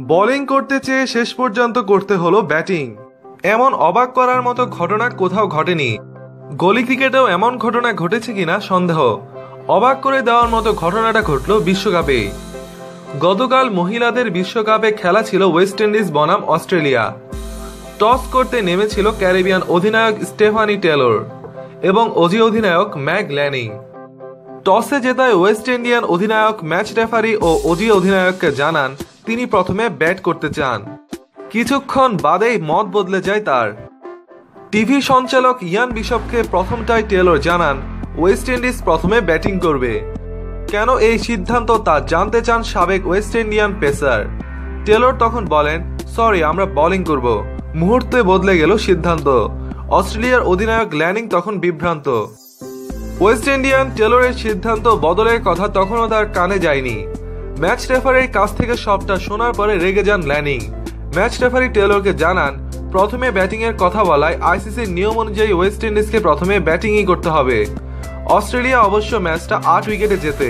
Bowling করতে চেয়ে শেষ পর্যন্ত করতে হলো ব্যাটিং এমন অবাক করার মতো ঘটনা কোথাও ঘটেনি। গলি ক্রিকেটেও এমন ঘটনা ঘটেছে কিনা সন্দেহ। অবাক করে দেওয়ার মতো ঘটনাটা ঘটল বিশ্বকাপে। গতকাল মহিলাদের বিশ্বকাপে খেলা ছিল ওয়েস্ট ইন্ডিজ বনাম অস্ট্রেলিয়া। টস করতে নেমেছিল ক্যারিবিয়ান অধিনায়ক স্টেফানি টেলর এবং অজি অধিনায়ক ম্যাক ল্যানিং। টসে জেতায় ওয়েস্ট ইন্ডিয়ান অধিনায়ক ম্যাচ রেফারি ও অজি অধিনায়ককে জানান তিনি প্রথমে ব্যাট করতে চান। কিছুক্ষণ বাদেই মত বদলে যায় তার। টিভি সঞ্চালক ইয়ান বিশপকে প্রথমটাই টেলর জানান, ওয়েস্ট ইন্ডিজ প্রথমে ব্যাটিং করবে। কেন এই সিদ্ধান্ত তা জানতে চান সাবেক ওয়েস্ট ইন্ডিয়ান পেসার। টেলর তখন বলেন, সরি, আমরা বোলিং করব। মুহূর্তে বদলে গেল সিদ্ধান্ত। অস্ট্রেলিয়ার অধিনায়ক ল্যানিং তখন বিভ্রান্ত। ওয়েস্ট ইন্ডিয়ান টেলরের সিদ্ধান্ত বদলের কথা তখনও তার কানে যায়নি। ম্যাচ রেফারির কাছ থেকে সবটা শোনার পরে রেগে যান ল্যানিং। ম্যাচ রেফারি টেলরকে জানান, প্রথমে ব্যাটিংয়ের কথা বলায় আইসিসির নিয়ম অনুযায়ী ওয়েস্ট ইন্ডিজকে প্রথমে ব্যাটিংই করতে হবে। অস্ট্রেলিয়া অবশ্য ম্যাচটা আট উইকেটে জেতে।